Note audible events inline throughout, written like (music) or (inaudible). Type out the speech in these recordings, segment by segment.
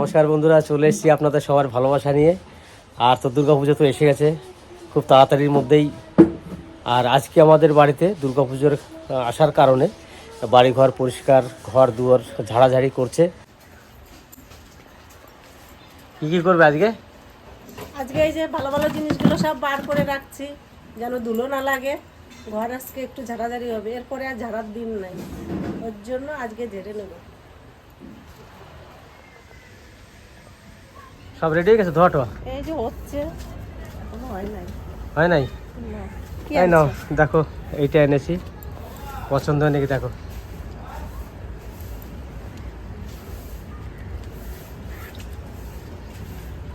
নমস্কার বন্ধুরা, চলে এসেছি আপনাদের সবার ভালোবাসা নিয়ে। আর তো দুর্গাপুজো তো এসে গেছে, খুব তাড়াতাড়ির মধ্যেই। আর আজকে আমাদের বাড়িতে দুর্গাপুজোর আসার কারণে বাড়িঘর পরিষ্কার, ঘর দুয়ার ঝাড়াঝাড়ি করছে। কি কি করবে আজকে? আজকে এই যে ভালো ভালো জিনিসগুলো সব বার করে রাখছি, যেন ধুলো না লাগে। ঘর আজকে একটু ঝাড়াঝাড়ি হবে, এরপরে আর ঝাড়ার দিন নাই। ওর জন্য আজকে ঝেড়ে নেব। সব রেডি হয়ে গেছে? ধোয়া টোয়া? এই যে হচ্ছে। এখনও হয় নাই। হয় নাই? না। কি নাও দেখো এইটা এনেছি। পছন্দ নাকি দেখো।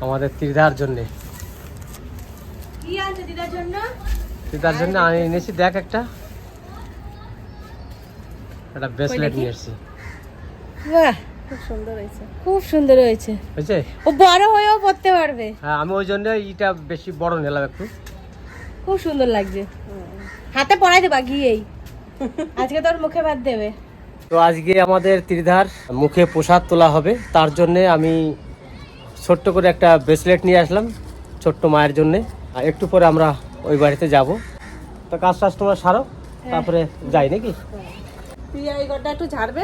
আমাদের ত্রিধার জন্যে। ত্রিধার জন্য? আমি এনেছি দেখ একটা। একটা ব্রেসলেট? নিয়ে এসেছি। বাহ। খুব সুন্দর হয়েছে। খুব সুন্দর হয়েছে। বুঝছে ও বড় হয়েও পড়তে পারবে। হ্যাঁ আমি ওই জন্য এইটা বেশি বড় নিলাম একটু। খুব সুন্দর লাগছে। হাতে পড়াই দেবা গিয়েই। আজকে তোর মুখে ভাত দেবে। তো আজকে আমাদের ত্রিধার মুখে প্রসাদ তোলা হবে। তার জন্যে আমি ছোট্ট করে একটা ব্রেসলেট নিয়ে আসলাম ছোট্ট মায়ের জন্যে। আর একটু পরে আমরা ওই বাড়িতে যাব। তো কাজ টাজ তোমার সারো তারপরে যাই নাকি? পিয়া এই ঘরটা একটু ঝাড়বে?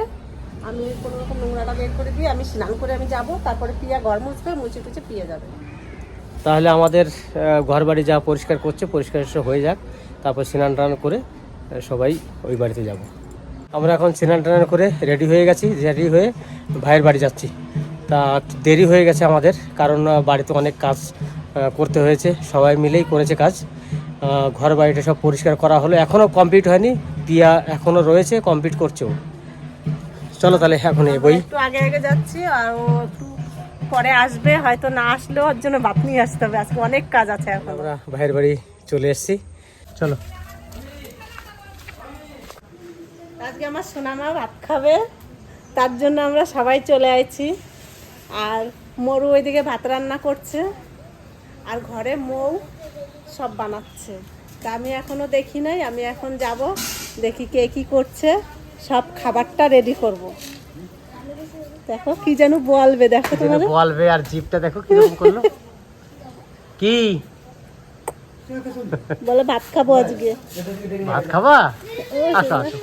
আমি কোনো রকম নোংরাটা বের করে দিয়ে আমি স্নান করে আমি যাব, তারপরে পিয়া ঘর মুছবে, মুছে টুছে পিয়ে যাবে। তাহলে আমাদের ঘর বাড়ি যা পরিষ্কার করছে, পরিষ্কার হয়ে যাক। তারপর স্নান টান করে সবাই ওই বাড়িতে যাব। আমরা এখন স্নান টান করে রেডি হয়ে গেছি রেডি হয়ে ভাইয়ের বাড়ি যাচ্ছি। তা দেরি হয়ে গেছে আমাদের, কারণ বাড়িতে অনেক কাজ করতে হয়েছে। সবাই মিলেই করেছে কাজ। ঘর বাড়িটা সব পরিষ্কার করা হলো। এখনও কমপ্লিট হয়নি। পিয়া এখনও রয়েছে কমপ্লিট করছেও চলো তাহলে এখন বই। একটু আগে আগে যাচ্ছি আর ও একটু পরে আসবে হয়তো না আসলেও ওর জন্য ভাত নিয়ে আসতে হবে। আজকে অনেক কাজ আছে এখন। আমরা ভাইয়ের বাড়ি চলে এসেছি। চলো। আজকে আমার সোনামা ভাত খাবে তার জন্য আমরা সবাই চলে আইছি। আর মরু ওইদিকে ভাত রান্না করছে আর ঘরে মৌ সব বানাচ্ছে। তা আমি এখনও দেখি নাই আমি এখন যাব দেখি কে কি করছে। সব খাবারটা রেডি করব। দেখো কি যেন বলবে দেখো তোমার বলবে আর জিপটা দেখো কীরকম করল। কি? বলে ভাত খাব আজকে। ভাত খাবা? আসো আসো।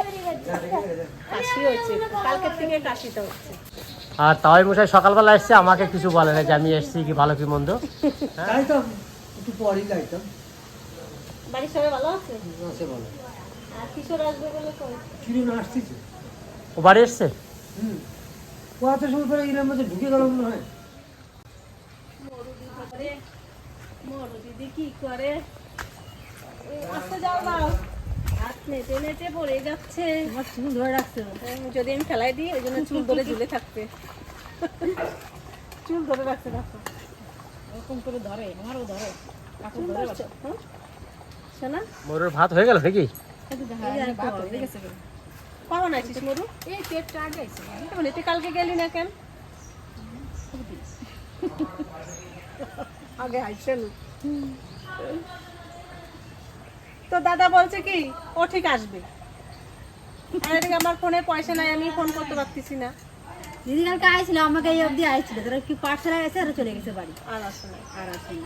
কাশি হয়েছে কালকের থেকে কাশিটা হচ্ছে। আর তাওয়াই মশাই সকালবেলা এসছে আমাকে কিছু বলে না যে আমি এসছি কি ভালো কি মন্দ। বাড়ির সবাই ভালো আছে? ও বাড়ি এসছে মোর দিদি কি করে? আসতে যাও না। হাত নেটে নেটে পড়ে যাচ্ছে। চুল ধরে রাখছে যদি আমি ফেলাই দিই ওই জন্য চুল ধরে ঝুলে থাকবে। চুল ধরে রাখছে দেখো। এরকম করে ধরে আমারও ধরে। হ্যাঁ? শোনা? মোরের ভাত হয়ে গেল নাকি? কখন আছিস মরু এই পেটটা আগে আছে তুই কালকে গেলি না কেন? আগে আইসেন তো দাদা বলছে কি ও ঠিক আসবে। আমার ফোনে পয়সা নাই আমি ফোন করতে পারতেছি না। দিদি কালকে আইছিল আমাকে এই অবধি আইছিল। তোরা কি পাঠশালা গেছে আর চলে গেছে বাড়ি। আর আসে না আর আসেনি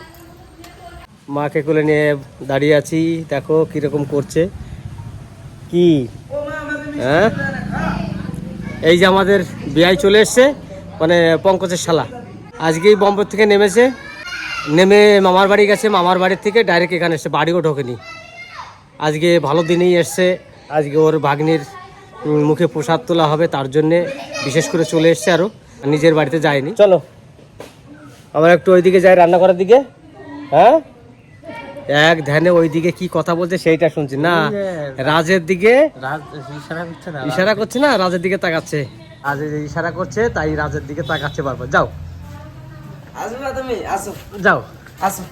মাকে কোলে নিয়ে দাঁড়িয়ে আছি। দেখো কীরকম করছে। কি? হ্যাঁ? এই যে আমাদের বিয়াই চলে এসছে মানে পঙ্কজের শালা। আজকেই বম্বে থেকে নেমেছে। নেমে মামার বাড়ি গেছে, মামার বাড়ির থেকে ডাইরেক্ট এখানে এসছে, বাড়িও ঢোকেনি। আজকে ভালো দিনেই এসছে। আজকে ওর ভাগ্নির মুখে প্রসাদ তোলা হবে, তার জন্যে বিশেষ করে চলে এসছে আরও নিজের বাড়িতে যায়নি। চলো, আমরা একটু ওইদিকে যাই রান্না করার দিকে। হ্যাঁ? এক ধ্যানে ওইদিকে কি কথা বলছে সেইটা শুনছি। না রাজের দিকে ইশারা করছে না ইশারা করছে না রাজের দিকে তাকাচ্ছে। আজ ইশারা করছে তাই রাজের দিকে তাকাচ্ছে বারবার। যাও। আসো না তুমি? আসো। যাও। আসো।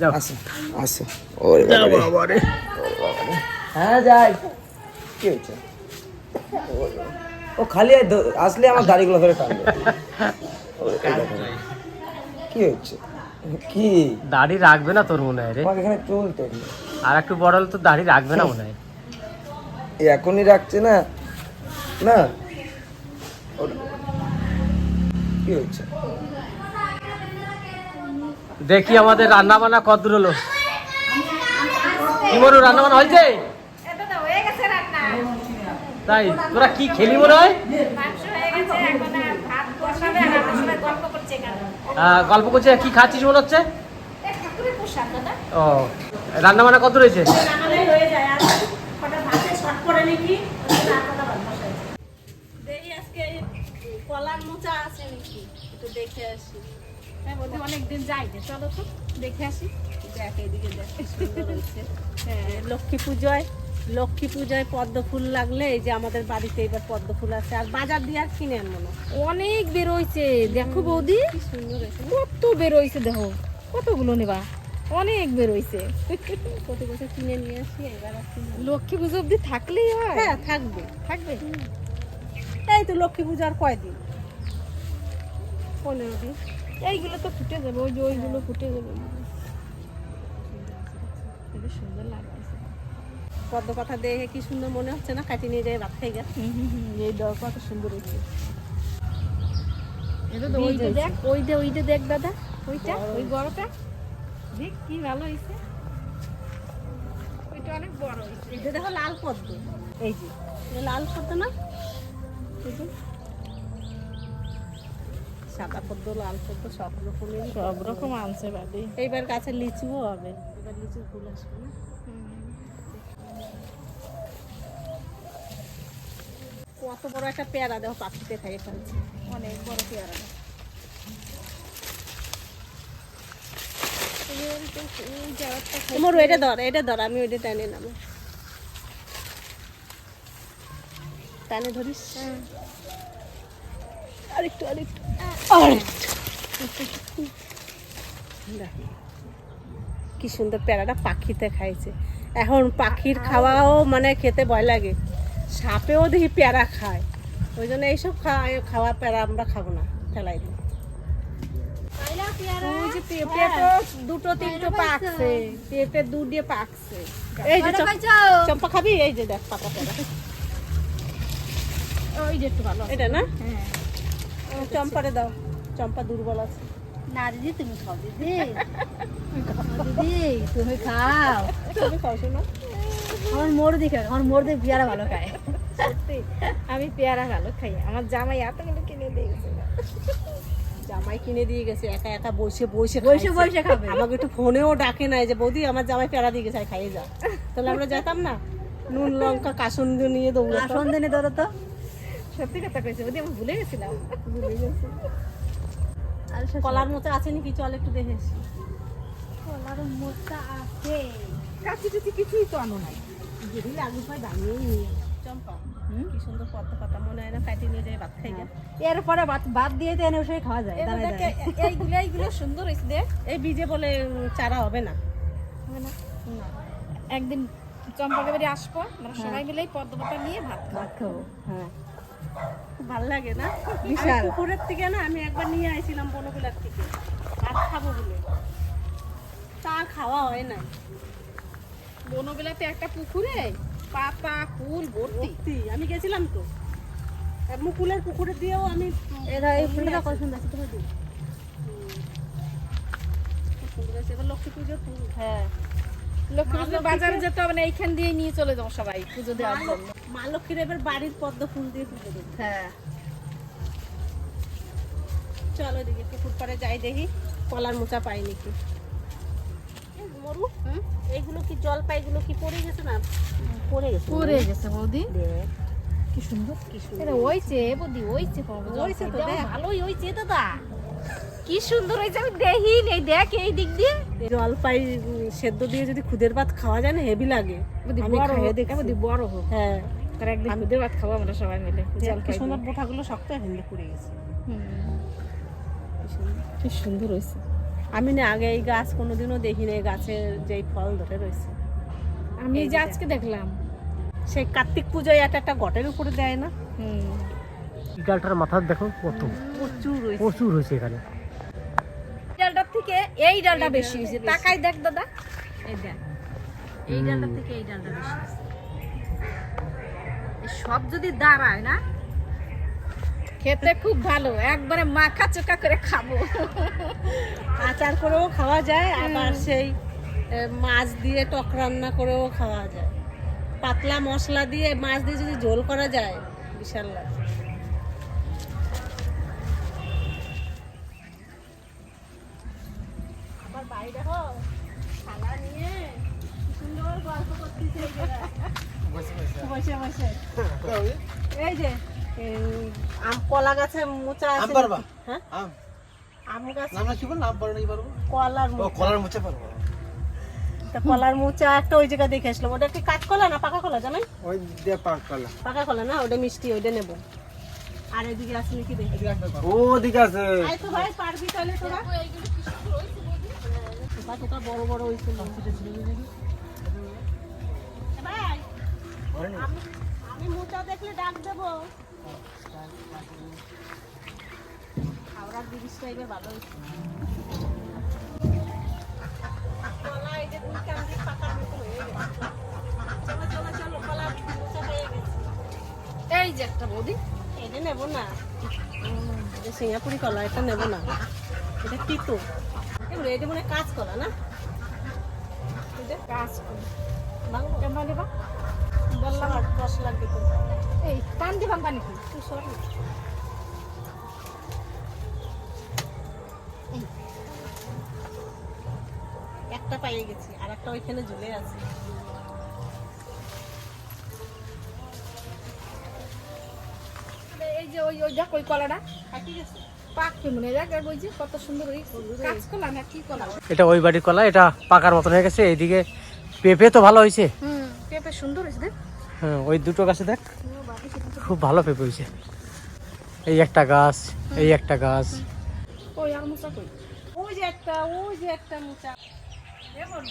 যাও। আসো। আসো। ওরে যাও বাবা রে। হ্যাঁ যাই। কি হয়েছে? ও খালি আসলে আমার দাড়িগুলো ধরে টানবে (laughs) কি হচ্ছে কি? দাড়ি রাখবে না তোর মনে হয় রে? এখানে চুল তো আর একটু বড় হলে তো দাড়ি রাখবে না মনে হয়। এখনই রাখছে না? না? কি হচ্ছে দেখি আমাদের রান্না বান্না কত দূর হলো। কি রান্না বান্না হয়েছে তাই তোরা কি খেলি মনে হয়? গল্প করছে কি খাচ্ছিস মনে হচ্ছে? ও রান্না বান্না কত রয়েছে? কলার মোচা আছে নাকি একটু দেখে আসি। হ্যাঁ বলতে অনেকদিন যাই যে চলো তো দেখে আসি। দেখ এদিকে দেখ। হ্যাঁ লক্ষ্মী পুজোয় লক্ষ্মী পূজায় পদ্ম ফুল লাগলে এই যে আমাদের বাড়িতে এবার পদ্ম ফুল আছে। আর বাজার দিয়ে আর কিনে আনব না। অনেক বেরোইছে দেখো বৌদি কত বেরোইছে দেখো। কতগুলো নেবা? অনেক বেরোইছে প্রতি বছর কিনে নিয়ে আসি এবার। লক্ষ্মী পুজো অব্দি থাকলেই হয়? হ্যাঁ থাকবে। থাকবে? এই তো লক্ষ্মী পুজো আর কয়দিন? পনেরো দিন। এইগুলো তো ফুটে যাবে ওই যে ওইগুলো ফুটে যাবে। সুন্দর লাগতেছে পদ্ম কথা দেখে কি সুন্দর মনে হচ্ছে না? কাটিয়ে নিয়ে যাই ভাত খাই গা এই দর কত সুন্দর ওইটা দেখ ওইটা ওইটা দেখ দাদা ওইটা ওই বড়টা। দেখ কি ভালো হয়েছে। ওইটা অনেক বড় হয়েছে। এটা দেখো লাল পদ্ম। এই যে। লাল পদ্ম না? সাদা পদ্ম লাল পদ্ম সব রকমের সব রকম আনছে বাদে। এইবার গাছে লিচুও হবে। এবার লিচু ফুল আসবে না? কত বড় একটা পেয়ারা দেখো পাখিতে খাইয়ে ফেলছে। অনেক বড় পেয়ারা তোমার এটা ধর এটা ধর আমি ওইটা টানে নামে টানে ধরিস? আরেকটু আরেকটু। আরেকটু দেখ, কি সুন্দর পেয়ারাটা পাখিতে খাইছে। এখন পাখির খাওয়াও মানে খেতে ভয় লাগে। সাপেও দেখি পেয়ারা খায়। ওই জন্য এইসব খাওয়া খাওয়া পেয়ারা আমরা খাব না ফেলাই দিই। পেঁপে তো দুটো তিনটো পাকছে। পেঁপে দু পাকছে। এই যে চম্পা খাবি? এই যে দেখ পাকা পেয়ারা। ওই যে একটু ভালো এটা না? হ্যাঁ। চম্পারে দাও। চম্পা দুর্বল আছে। না দিদি তুমি খাও দিদি। দিদি তুমি খাও। তুমি খাও শোনো। আমার মোর দেখে আমার মোর দিয়ে পেয়ারা ভালো খায়। সত্যি আমি পেয়ারা ভালো খাই। আমার জামাই এত কিন্তু কিনে দিয়েছে জামাই কিনে দিয়ে গেছে একা একা বসে বসে বসে। বসে খাবে। আমাকে একটু ফোনেও ডাকে নাই যে বৌদি আমার জামাই পেয়ারা দিয়ে গেছে খাইয়ে যা। তাহলে আমরা যেতাম না? নুন লঙ্কা কাসন্দ নিয়ে দৌড়াতাম। সন্ধানে ধরো তো সত্যি কথা কইছে ওদি আমি ভুলে গেছিলাম। ভুলে গেছি। কলার মতো আছে নাকি? চল একটু দেখে কলার মোটা আছে। কাচি টাচি কিছুই তো আনো নাই। যদি লাগু পাই দামিয়েই নিয়ে। চম্পা কি সুন্দর পদ্ম পাতা মনে হয় না কাটি নিয়ে যাই ভাত খাই গা এরপরে ভাত ভাত দিয়ে তো এনে বসে খাওয়া যায়। এইগুলো এইগুলো সুন্দর হয়েছে দেখ এই বীজে বলে চারা হবে না। হবে না? একদিন চম্পাকে বাড়ি আসব আমরা সবাই মিলেই পদ্ম পাতা নিয়ে ভাত ভাত খাব হ্যাঁ। খুব ভালো লাগে না? বিশাল। পুকুরের থেকে না আমি একবার নিয়ে আইছিলাম বনগুলার থেকে। ভাত খাব বলে। তা খাওয়া হয় না বনবিলাতে একটা পুকুরে পাতা ফুল ভর্তি। আমি গেছিলাম তো। মুকুলের পুকুরে দিয়েও আমি এই ফুলটা কত সুন্দর আছে তুমি সুন্দর লক্ষ্মী পুজো ফুল হ্যাঁ। লক্ষ্মী বাজারে যেতে হবে না এইখান দিয়ে নিয়ে চলে যাব সবাই পুজো দেওয়ার জন্য। মা লক্ষ্মীর এবার বাড়ির পদ্ম ফুল দিয়ে পুজো দেবো। হ্যাঁ। চলো দিকে পুকুর পাড়ে যাই দেখি কলার মোচা পাই নাকি মরু এইগুলো কি জল পাই এগুলো কি পড়ে গেছে না? পড়ে গেছে। পরে গেছে বৌদি। কি সুন্দর। কি সুন্দর। ওইছে বৌদি ওইছে পাবো ওইছে তো, ভালোই ওইছে দাদা। কি সুন্দর হয়েছে আমি দেখি নেই। দেখ এই দিক দিয়ে। জলপাই সেদ্ধ দিয়ে যদি খুদের ভাত খাওয়া যায় না হেভি লাগে। বৌদি আমি দেখছি। বড় হোক। হ্যাঁ। তার একদিন খুদে ভাত খাব আমরা সবাই মিলে। জল কি সুন্দর বোঠাগুলো শক্ত হিন্দে পড়ে গেছে কি সুন্দর। হয়েছে আমি না আগে এই গাছ কোনোদিনও দেখিনি এই গাছের যেই ফল ধরে রয়েছে। আমি যে আজকে দেখলাম। সেই কার্তিক পুজোয় একটা একটা গটের উপরে দেয় না? হুম। ডালটার মাথা দেখো কত। প্রচুর প্রচুর হয়েছে এখানে। ডালটার থেকে এই ডালটা বেশি হয়েছে। তাকাই দেখ দাদা। এই দেখ। এই ডালটার থেকে এই ডালটা বেশি হয়েছে। সব যদি দাঁড়ায় না খেতে খুব ভালো একবারে মাখা চোখা করে খাব। আচার করেও খাওয়া যায় আবার সেই মাছ দিয়ে টক রান্না করেও খাওয়া যায়। পাতলা মশলা দিয়ে মাছ দিয়ে যদি ঝোল করা যায় বিশাল লাগে আবার বাইরে হো থালা নিয়ে সুন্দর গল্প করতেছে এই জায়গায়। বসে। বসে এই যে আম কলা গাছে মোচা আছে আম পারবা? হ্যাঁ? আম। আম গাছ? নাম না কি বল নাম পারো নাকি পারব কলার মোচা। কলার মুছে পারব। তা কলার মোচা একটা ওই জায়গায় দেখে আসলাম। ওটা কি কাঁচ কলা না পাকা কলা জানেন? ওই দিয়ে পাক কলা। পাকা কলা না? ওটা মিষ্টি ওইটা নেব। আর এদিকে আসলে কি দেখি। ও দিকে আছে। আয় তো ভাই পারবি তাহলে তোরা? বড় বড় হয়েছে ভাই আমি- আমি মোচা দেখলে ডাক দেবো। হাওড়ার ব্রিজ টাইপের ভালো হয়েছে কলা এই যে দুই কান দিয়ে পাকার মতো হয়ে গেছে চলো কলা গেছে এই যে একটা বৌদি এটা নেব না সিঙ্গাপুরি কলা, এটা নেব না। এটা তিতো। এবার এটা মনে হয় কাঁচ কলা না? এটা কাজ ভাঙবো কেমন দেবা এই দিবাম পানি তুই সর। একটা পাইয়ে গেছি আর একটা ওইখানে ঝুলে আছে। এই যে ওই ওই দেখ ওই কলাটা। পাকি গেছে? পাক মনে দেখ আর ওই যে কত সুন্দর ওই কাজ কলা না কি কলা? এটা ওই বাড়ির কলা এটা পাকার মতন হয়ে গেছে এইদিকে পেঁপে তো ভালো হয়েছে। হুম পেঁপে সুন্দর হয়েছে দেখ। হ্যাঁ ওই দুটো গাছে দেখ। খুব ভালো পেঁপে হয়েছে। এই একটা গাছ এই একটা গাছ। ওই আর মোচা কই? ওই যে একটা ওই যে একটা মোচা। এমন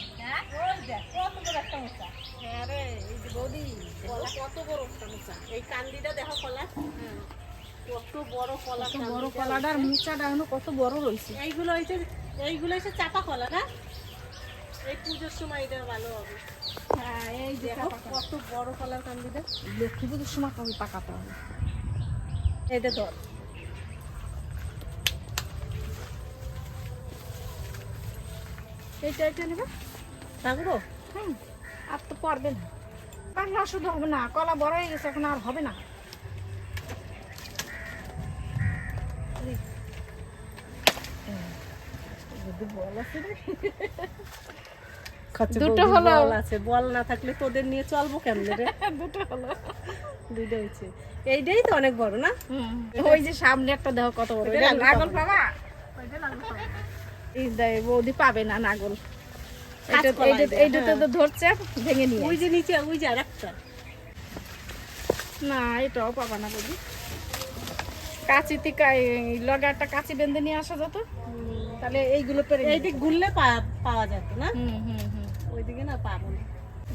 ওই দেখ কত বড় একটা মোচা? হ্যাঁ রে এই যে বৌদি কলা কত বড় একটা মোচা? এই কান্দিটা দেখো কলা। কত বড় কলা বড় কলাটার মোচাটা এখনও কত বড় রয়েছে এইগুলো হচ্ছে এইগুলো হচ্ছে চাপা কলা না? এই পুজোর সময় এটা ভালো হবে। হ্যাঁ এই যে দেখো কত বড় কলার লক্ষ্মী পুজোর সময় কবে পাকাতে হবে। এটা ধর। এইটা এটা নেবে? রাখব হুম আর তো পারবে না। পারলে শুধু হবে না কলা বড় হয়ে গেছে এখন আর হবে না। বল দুটো হলো। আছে। বল না থাকলে তোদের নিয়ে চলবো কেমনে রে? (laughs) দুটো হলো। দুইটা হয়েছে এইটাই তো অনেক বড় না? ওই যে সামনে একটা দেখো কত বড় এটা নাগল পাবে। পাবা এই দেয় বৌদি পাবে না নাগল। এইটা এইটা- এইটাতে হ্যাঁ। তো ধরছে ভেঙে নিয়ে ওই যে নিচে ওই যে আরেকটা। না এটাও পাবা না বৌদি। কাঁচিতে কা- লগে একটা কাঁচি বেঁধে নিয়ে আসা যেত। তাহলে এইগুলো পেরে এই দিক ঘুরলে পাওয়া যেত না? হুম হুম। ওইদিকে না পাবো না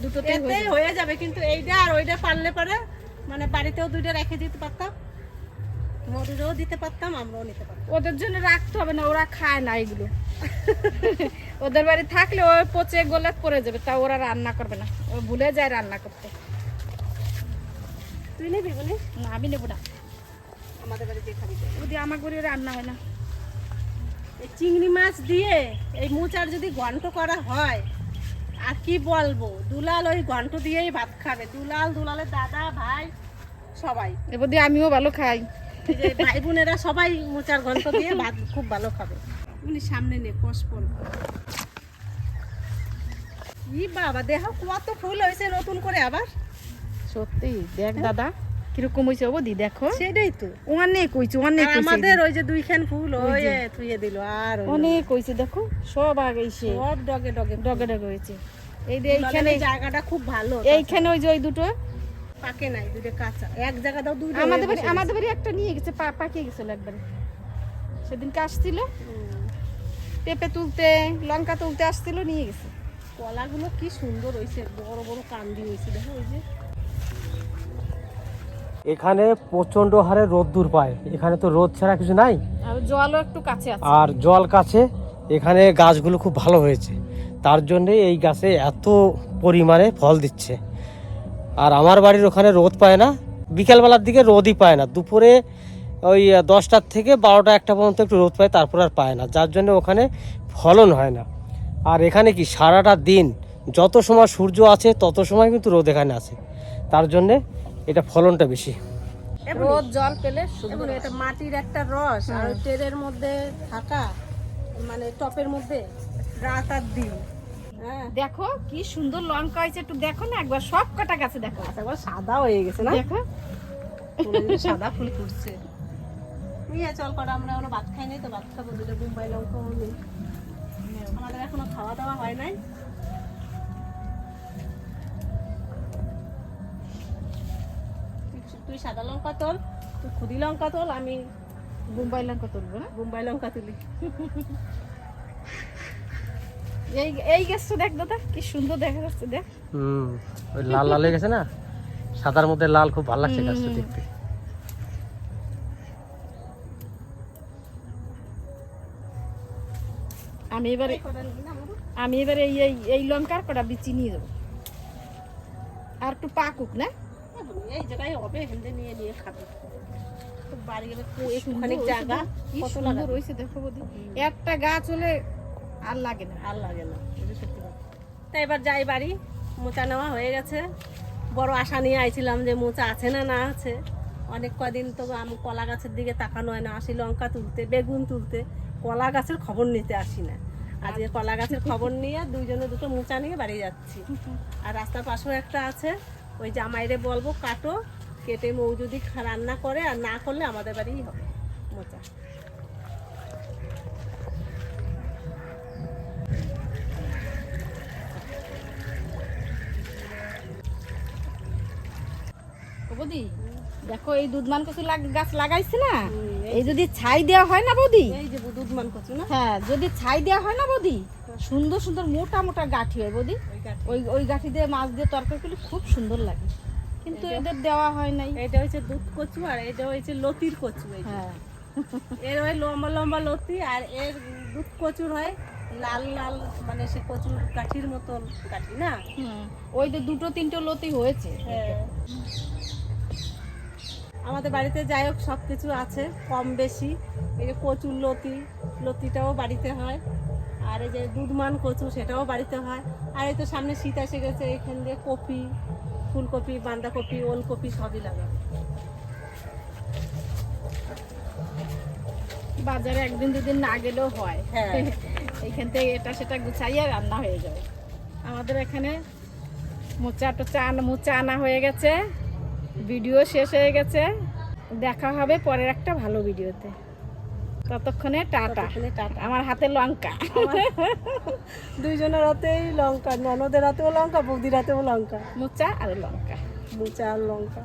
দুটোতেই হয়ে যাবে। কিন্তু এইটা আর ওইটা পারলে পরে মানে বাড়িতেও দুইটা রেখে দিতে পারতাম। মরুরেও দিতে পারতাম আমরাও নিতে পারতাম। ওদের জন্য রাখতে হবে না ওরা খায় না এগুলো। ওদের বাড়ি থাকলে ও পচে গোলে পড়ে যাবে তা ওরা রান্না করবে না। ও ভুলে যায় রান্না করতে। তুই নিবি বলি? না আমি নেব না। আমাদের বাড়ি খাবি। যদি আমার ঘরে রান্না হয় না। এই চিংড়ি মাছ দিয়ে এই মোচার যদি ঘন্ট করা হয় আর কি বলব? দুলাল ওই ঘন্ট দিয়েই ভাত খাবে। দুলাল দুলালের দাদা ভাই সবাই। এবার দিয়ে আমিও ভালো খাই। ভাই বোনেরা সবাই মোচার ঘন্ট দিয়ে ভাত খুব ভালো খাবে। উনি সামনে নে কষ পড়বে। ই বাবা দেহ কত ফুল হয়েছে নতুন করে আবার। সত্যি দেখ দাদা। কীরকম হয়েছে দি দেখো। সেটাই তো। অনেক হয়েছে অনেক আমাদের ওই যে দুইখান ফুল ওই থুয়ে দিল আর অনেক হয়েছে দেখো সব আগে সব ডগে ডগে ডগে ডগে হয়েছে এই যে এইখানে জায়গাটা খুব ভালো এইখানে ওই যে ওই দুটো। পাকে নাই দুটো কাঁচা। এক জায়গাটাও দুইটা আমাদের বাড়ি আমাদের বাড়ি একটা নিয়ে গেছে পাকিয়ে গেছিল একবারে। সেদিনকে আসছিল। পেঁপে তুলতে লঙ্কা তুলতে আসছিল নিয়ে গেছে। কলাগুলো কি সুন্দর হয়েছে বড় বড় কান্দি হয়েছে দেখো ওই যে এখানে প্রচণ্ড হারে রোদ্দুর পায়। এখানে তো রোদ ছাড়া কিছু নাই। জলও একটু কাছে আছে। আর জল কাছে। এখানে গাছগুলো খুব ভালো হয়েছে। তার জন্যে এই গাছে এত পরিমাণে ফল দিচ্ছে। আর আমার বাড়ির ওখানে রোদ পায় না। বিকেলবেলার দিকে রোদই পায় না। দুপুরে ওই দশটার থেকে বারোটা একটা পর্যন্ত একটু রোদ পায় তারপর আর পায় না। যার জন্য ওখানে ফলন হয় না। আর এখানে কি সারাটা দিন যত সময় সূর্য আছে তত সময় কিন্তু রোদ এখানে আছে। তার জন্যে এটা ফলনটা বেশি। রোদ জল পেলে শুধু এটা মাটির একটা রস আর ওই ট্রেনের মধ্যে থাকা মানে টপের মধ্যে রাত আর দিন হ্যাঁ। দেখো কি সুন্দর লঙ্কা হয়েছে একটু দেখো না একবার সব কটা গাছে দেখো। একবার সাদা হয়ে গেছে না? দেখো। সাদা ফুল ফুটছে। নিয়ে চল করা আমরা এখনও ভাত খাই নাই তো ভাত খাব দুটো মুম্বাই লঙ্কা নেই আমাদের এখনও খাওয়া দাওয়া হয় নাই। তুই- সাদা লঙ্কা তোল তুই খুদি লঙ্কা তোল আমি বোম্বাই লঙ্কা তুলবো না? মুম্বাই লঙ্কা তুলি। এই এই গাছটা দেখ দাদা কি সুন্দর দেখা যাচ্ছে দেখ। হুম ওই লাল লাল হয়ে গেছে না? সাদার মধ্যে লাল খুব ভালো লাগছে গাছটা দেখতে। আমি এবারে আমি এবারে এই এই এই লঙ্কার কটা বিচি নিয়ে যাব। আর একটু পাকুক না? এই জায়গায় হবে হেন্দে নিয়ে নিয়ে খাবে। বাড়ি গেলে একটুখানি জায়গা কত সুন্দর লাগাবে দেখো বৌদি। একটা গাছ হলে আর লাগে না। আর লাগে না তা এবার যাই বাড়ি মোচা নেওয়া হয়ে গেছে। বড় আশা নিয়ে আইছিলাম যে মোচা আছে না না আছে। অনেক কদিন তো আমি কলা গাছের দিকে তাকানো হয় না আসি লঙ্কা তুলতে বেগুন তুলতে। কলা গাছের খবর নিতে আসি না। আজকে কলা গাছের খবর নিয়ে দুইজনে দুটো মোচা নিয়ে বাড়ি যাচ্ছি। আর রাস্তার পাশেও একটা আছে। ওই জামাইরে বলব কাটো কেটে মৌ যদি রান্না করে আর না করলে আমাদের বাড়িই হবে। মোচা বৌদি দেখো এই দুধমান কচু গাছ লাগাইছে না? এই যদি ছাই দেওয়া হয় না বৌদি? এই যে দুধমান কচু না? হ্যাঁ যদি ছাই দেওয়া হয় না বৌদি? সুন্দর সুন্দর মোটা মোটা গাঠি হয় বৌদি। ওই ওই গাঠি দিয়ে মাছ দিয়ে তরকারি করলে খুব সুন্দর লাগে। কিন্তু এদের দেওয়া হয় নাই। এটা হচ্ছে দুধ কচু আর এটা হচ্ছে লতির কচু হ্যাঁ। এর হয় লম্বা লম্বা লতি আর এর দুধ কচুর হয় লাল লাল মানে সে কচুর কাঠির মতো কাঠি না? হুম। ওই যে দুটো তিনটে লতি হয়েছে। হ্যাঁ। আমাদের বাড়িতে যাই হোক সব কিছু আছে কম বেশি। এই যে কচুর লতি লতিটাও বাড়িতে হয়। আর এই যে দুধমান কচু সেটাও বাড়িতে হয়। আর এই তো সামনে শীত এসে গেছে এখান দিয়ে কপি ফুলকপি বাঁধাকপি ওলকপি সবই লাগাবে। বাজারে একদিন দুদিন না গেলেও হয়। (laughs) এখান থেকে এটা সেটা গুছাইয়া রান্না হয়ে যাবে। আমাদের এখানে মোচা টোচা আনা মোচা আনা হয়ে গেছে। ভিডিও শেষ হয়ে গেছে। দেখা হবে পরের একটা ভালো ভিডিওতে। ততক্ষণে টাটা। আমার হাতে লঙ্কা। দুইজনের হাতেই লঙ্কা ননদের হাতেও লঙ্কা বৌদির হাতেও লঙ্কা। মোচা আর লঙ্কা। মোচা আর লঙ্কা।